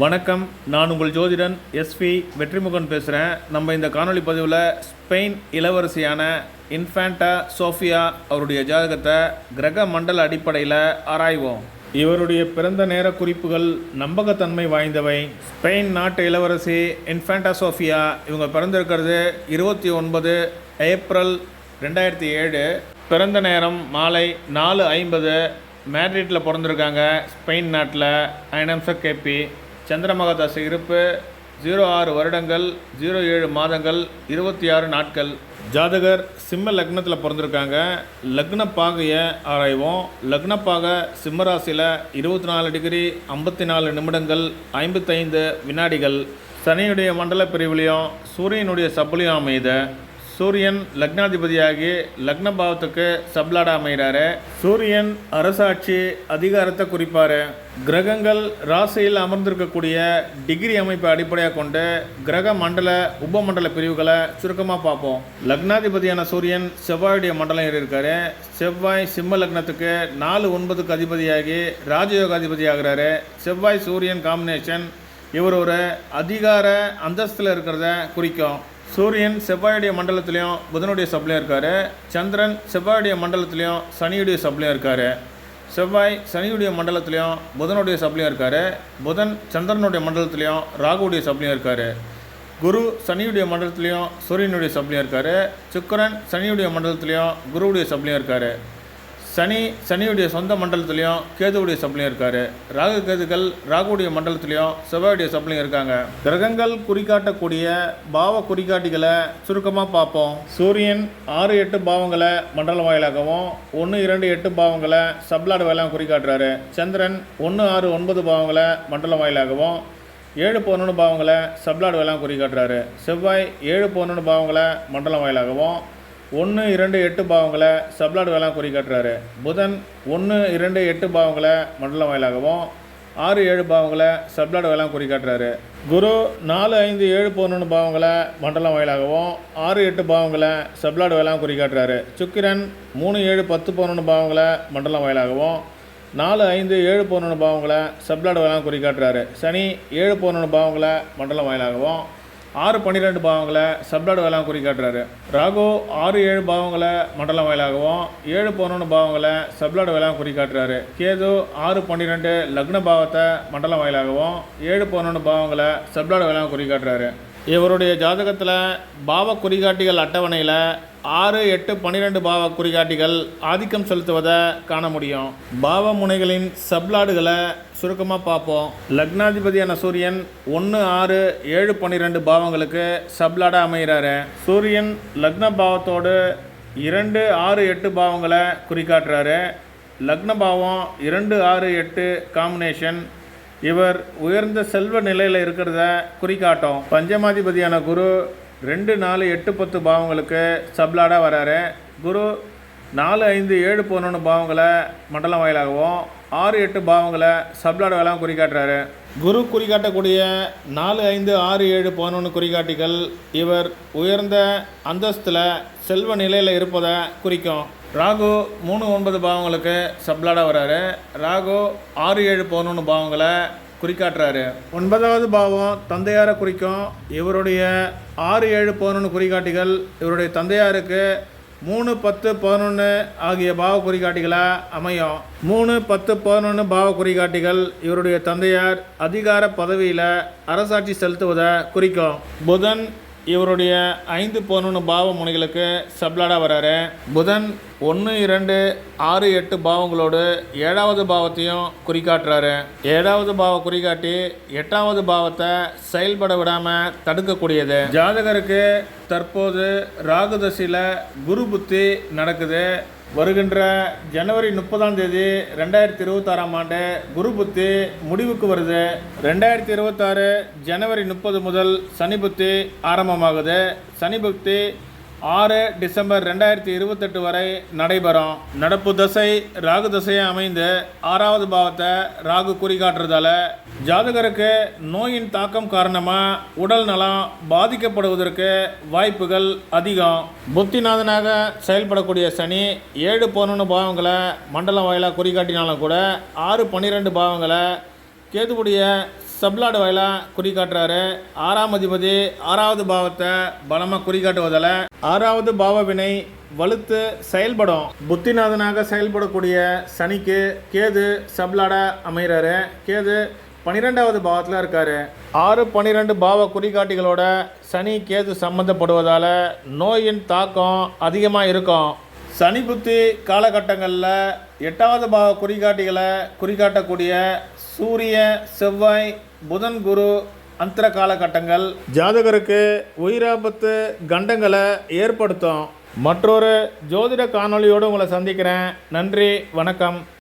வணக்கம். நான் உங்கள் ஜோதிடன் எஸ்வி வெற்றிமுகன் பேசுகிறேன் நம்ம இந்த காணொலி பதிவில் ஸ்பெயின் இளவரசியான இன்ஃபேண்டா சோஃபியா அவருடைய ஜாதகத்தை கிரக மண்டல அடிப்படையில் ஆராய்வோம். இவருடைய பிறந்த நேர குறிப்புகள் நம்பகத்தன்மை வாய்ந்தவை ஸ்பெயின் நாட்டு இளவரசி இன்ஃபேண்டா சோஃபியா இவங்க பிறந்திருக்கிறது இருபத்தி ஒன்பது ஏப்ரல் ரெண்டாயிரத்தி ஏழு. பிறந்த நேரம் மாலை நாலு ஐம்பது. மேட்ரிட்டில் பிறந்திருக்காங்க ஸ்பெயின் நாட்டில். ஐநம்ச கேபி சந்திரமகதசை இருப்பு ஜீரோ ஆறு வருடங்கள் ஜீரோ ஏழு மாதங்கள் இருபத்தி ஆறு நாட்கள். ஜாதகர் சிம்ம லக்னத்தில் பிறந்திருக்காங்க. லக்னப்பாகையை ஆராய்வோம். லக்ன சிம்மராசியில் இருபத்தி நாலு டிகிரி ஐம்பத்தி நாலு நிமிடங்கள் ஐம்பத்தைந்து வினாடிகள். சனியுடைய மண்டல பிரிவுலையும் சூரியனுடைய சப்புலையும் அமைத சூரியன் லக்னாதிபதியாகி லக்ன பாவத்துக்கு சப்லாடா அமைகிறாரு. சூரியன் அரசாட்சி அதிகாரத்தை குறிப்பாரு. கிரகங்கள் ராசியில் அமர்ந்திருக்கக்கூடிய டிகிரி அமைப்பை அடிப்படையாக கொண்டு கிரக மண்டல உபமண்டல பிரிவுகளை சுருக்கமாக பார்ப்போம். லக்னாதிபதியான சூரியன் செவ்வாயுடைய மண்டலம் ஏறி இருக்காரு. செவ்வாய் சிம்ம லக்னத்துக்கு நாலு ஒன்பதுக்கு அதிபதியாகி ராஜயோக அதிபதி ஆகிறாரு செவ்வாய் சூரியன் காம்பினேஷன் இவர் ஒரு அதிகார அந்தஸ்தில் இருக்கிறத குறிக்கும். சூரியன் செவ்வாயுடைய மண்டலத்திலையும் புதனுடைய சப்ளையாக இருக்கார். சந்திரன் செவ்வாயுடைய மண்டலத்துலேயும் சனியுடைய சப்ளையாக இருக்கார். செவ்வாய் சனியுடைய மண்டலத்துலேயும் புதனுடைய சப்ளையாக இருக்கார். புதன் சந்திரனுடைய மண்டலத்துலேயும் ராகுவுடைய சப்ளையும் இருக்கார். குரு சனியுடைய மண்டலத்திலையும் சூரியனுடைய சப்ளையாக இருக்கார். சுக்கிரன் சனியுடைய மண்டலத்திலையும் குருவுடைய சப்ளையும் இருக்கார். சனி சனியுடைய சொந்த மண்டலத்திலையும் கேதுவுடைய சப்ளையும் இருக்காரு. ராகு கேதுகள் ராகுடைய மண்டலத்துலேயும் செவ்வாயுடைய சப்ளையும் இருக்காங்க. கிரகங்கள் குறிக்காட்டக்கூடிய பாவ குறிகாட்டிகளை சுருக்கமாக பார்ப்போம். சூரியன் ஆறு எட்டு பாவங்களை மண்டல வாயிலாகவும் ஒன்று இரண்டு எட்டு பாவங்களை சப்லாடு வாயிலாக குறிக்காட்டுறாரு சந்திரன் ஒன்று ஆறு ஒன்பது பாவங்களை மண்டல வாயிலாகவும் ஏழு பதினொன்று பாவங்களை சப்லாடு வாயிலாக குறிக்காட்டுறாரு செவ்வாய் ஏழு பதினொன்று பாவங்களை மண்டலம் வாயிலாகவும் ஒன்று இரண்டு எட்டு பாவங்களை சப்லாடு வேளாண் குறிக்காட்டுறாரு புதன் ஒன்று இரண்டு எட்டு பாவங்களை மண்டலம் வாயிலாகவும் ஆறு ஏழு பாவங்களை சப்லாடு வேளாண் குறிக்காட்டுறாரு குரு நாலு ஐந்து ஏழு பதினொன்று பாவங்களை மண்டலம் வாயிலாகவும் ஆறு எட்டு பாவங்களை சப்லாடு வேளாண் குறிக்காட்டுறாரு சுக்கிரன் மூணு ஏழு பத்து பதினொன்று பாவங்களை மண்டலம் வாயிலாகவும் நாலு ஐந்து ஏழு பதினொன்று பாவங்களை சப்லாடு வேளாண் குறிக்காட்டுறாரு சனி ஏழு பதினொன்று பாவங்களை மண்டலம் வாயிலாகவும் ஆறு பன்னிரெண்டு பாவங்களை சப்லாடு வாயிலாக குறிக்காட்டுறாரு ராகு ஆறு ஏழு பாவங்களை மண்டலம் வாயிலாகவும் ஏழு பதினொன்று பாவங்களை சப்லாடு வாயிலாக குறிக்காட்டுறாரு கேது ஆறு பன்னிரெண்டு லக்ன பாவத்தை மண்டலம் வாயிலாகவும் ஏழு பதினொன்று பாவங்களை சப்ளாடு வாயிலாக குறிக்காட்டுறாரு இவருடைய ஜாதகத்தில் பாவ குறிகாட்டிகள் அட்டவணையில் ஆறு எட்டு பன்னிரெண்டு பாவ குறிகாட்டிகள் ஆதிக்கம் செலுத்துவதை காண முடியும். பாவ முனைகளின் சப்லாடுகளை சுருக்கமாக பார்ப்போம். லக்னாதிபதியான சூரியன் ஒன்று ஆறு ஏழு பன்னிரெண்டு பாவங்களுக்கு சப்லாடாக அமைகிறாரு சூரியன் லக்ன பாவத்தோடு இரண்டு ஆறு எட்டு பாவங்களை குறிக்காட்டுறாரு லக்ன பாவம் இரண்டு ஆறு எட்டு காம்பினேஷன் இவர் உயர்ந்த செல்வ நிலையில் இருக்கிறத குறிக்காட்டும் பஞ்சமாதிபதியான குரு ரெண்டு நாலு எட்டு பத்து பாவங்களுக்கு சப்லாடாக வராரு. குரு நாலு ஐந்து ஏழு பதினொன்று பாவங்களை மண்டலம் வாயிலாகவும் ஆறு எட்டு பாவங்களை சப்லாடு குறிக்காட்டுறாரு குரு குறிக்காட்டக்கூடிய நாலு ஐந்து ஆறு ஏழு பதினொன்று குறிகாட்டிகள் இவர் உயர்ந்த அந்தஸ்தில் செல்வ நிலையில் இருப்பதை குறிக்கும். ராகு மூணு ஒன்பது பாவங்களுக்கு சப்லாடாக வராரு. ராகு ஆறு ஏழு பதினொன்று பாவங்களை குறிக்காட்டுறாரு. ஒன்பதாவது பாவம் தந்தையாரை குறிக்கும். இவருடைய ஆறு ஏழு பதினொன்று குறிகாட்டிகள் இவருடைய தந்தையாருக்கு மூணு பத்து பதினொன்று ஆகிய பாவ குறிகாட்டிகளாக அமையும். மூணு பத்து பதினொன்று பாவ குறிகாட்டிகள் இவருடைய தந்தையார் அதிகார பதவியில் அரசாட்சி செலுத்துவதை குறிக்கும். புதன் இவருடைய ஐந்து பதினொன்று பாவ முனைகளுக்கு சப்லாடாக வராரு. புதன் ஒன்று இரண்டு ஆறு எட்டு பாவங்களோடு ஏழாவது பாவத்தையும் குறிக்காட்டுறாரு ஏழாவது பாவ குறிகாட்டி எட்டாவது பாவத்தை செயல்பட விடாமல் தடுக்கக்கூடியது. ஜாதகருக்கு தற்போது ராகுதசியில் குரு புத்தி நடக்குது. வருகின்ற ஜனவரி முப்பதாம் தேதி ரெண்டாயிரத்தி இருபத்தாறாம் ஆண்டு குரு புத்தி முடிவுக்கு வருது. ரெண்டாயிரத்தி இருபத்தாறு ஜனவரி முப்பது முதல் சனி புத்தி ஆரம்பமாகுது. சனி புத்தி ஆறு டிசம்பர் ரெண்டாயிரத்தி இருபத்தெட்டு வரை நடைபெறும். நடப்பு தசை ராகு தசையை அமைந்து ஆறாவது பாவத்தை ராகு குறிகாட்டுறதால ஜாதகருக்கு நோயின் தாக்கம் காரணமாக உடல் நலம் பாதிக்கப்படுவதற்கு வாய்ப்புகள் அதிகம். புத்திநாதனாக செயல்படக்கூடிய சனி ஏழு பதினொன்று பாவங்களை மண்டலம் வாயிலாக குறிகாட்டினாலும் கூட ஆறு பன்னிரெண்டு பாவங்களை கேதுவுடைய சப்லாடு வாயிலாக குறி காட்டுறாரு. ஆறாம் அதிபதி ஆறாவது பாவத்தை பலமாக குறி காட்டுவதால் ஆறாவது பாவ வினை வலுத்து செயல்படும். புத்திநாதனாக செயல்படக்கூடிய சனிக்கு கேது சப்லாட அமைகிறாரு கேது பன்னிரெண்டாவது பாவத்தில் இருக்காரு. ஆறு பன்னிரெண்டு பாவ குறிகாட்டிகளோட சனி கேது சம்மந்தப்படுவதால் நோயின் தாக்கம் அதிகமாக இருக்கும். சனி புத்தி காலகட்டங்களில் எட்டாவது பாவ குறிகாட்டிகளை குறிகாட்டக்கூடிய சூரிய செவ்வாய் புதன் குரு அந்தர காலகட்டங்கள் ஜாதகருக்கு உயிராபத்து கண்டங்களை ஏற்படுத்தும். மற்றொரு ஜோதிட காணொளியோடு உங்களை சந்திக்கிறேன். நன்றி வணக்கம்.